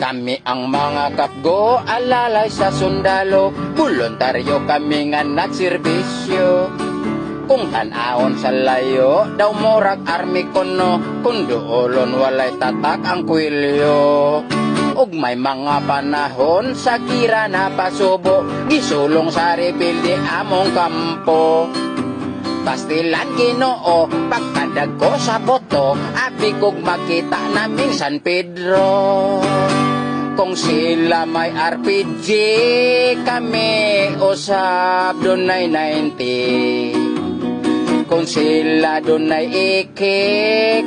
Kami ang mga kapgo, alalay sa sundalo, voluntaryo kami nga nagserbisyo. Kung tanahon sa layo, daw morag army kono, kung doolon walay tatak ang kwilyo. Ug may mga panahon sa kira na pasubo, gisulong sa rebelde among kampo. Pastilan ginoo, pagkadag ko sa boto, abi kog makita naming San Pedro. Kung sila may RPG, kami usab dunay 90. Kung sila dunay ike,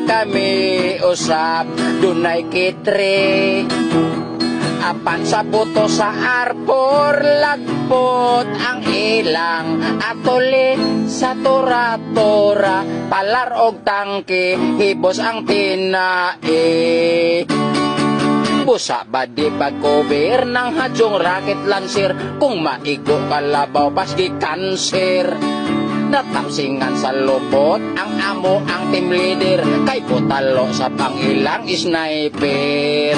kami usab dunay kitre. Apan sa buto sa arbor lagpot ang ilang atole sa tora-tora palar og tangke hibos ang tinae Busa ba di pag-cover ng hadyong rocket launcher kung maigo kalabaw pasgi cancer Natamsingan sa lubot ang amo ang team leader. Kay putalo sa pangilang sniper.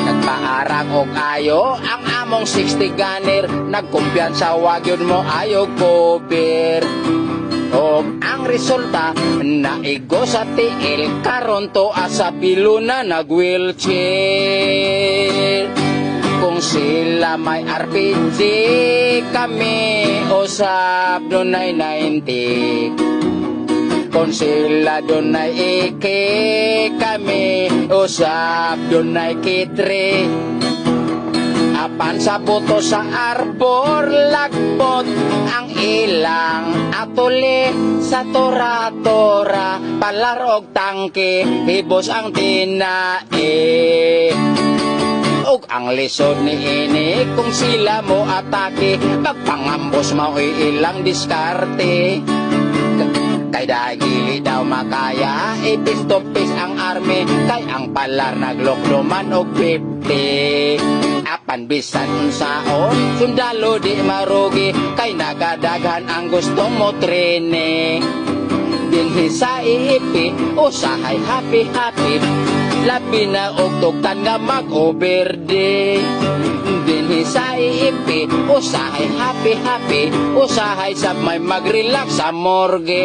Nagpaarang og ayo ang among 60 gunner. Nagkumpiyansa wag yun mo ayo cover Og ang resulta naigo sa tiil karon to asa pilo na nag wheelchair kung sila may RPG kami usab doon ay 90 kung sila doon ay e 80 kami usab doon ay K3 Pansa buto sa arbor lagbot ang ilang atuli sa tora-tora palarog tangke hibos ang tinae. Og ang lesod ni ini kung sila mo atake pagpangambos mao ilang diskarte. Kay dagili daw makaya ipis to pis ang army kay ang palar naglokloman og 50 apan bisan unsaon sundalo di marugi kay nagadaghan ang gusto mo trene. Dinhi sa iipi usahay happy happy labi na og tugtan nga mag-overde dinhi sa iipi usahay happy happy usahay sab may mag-relax sa morgue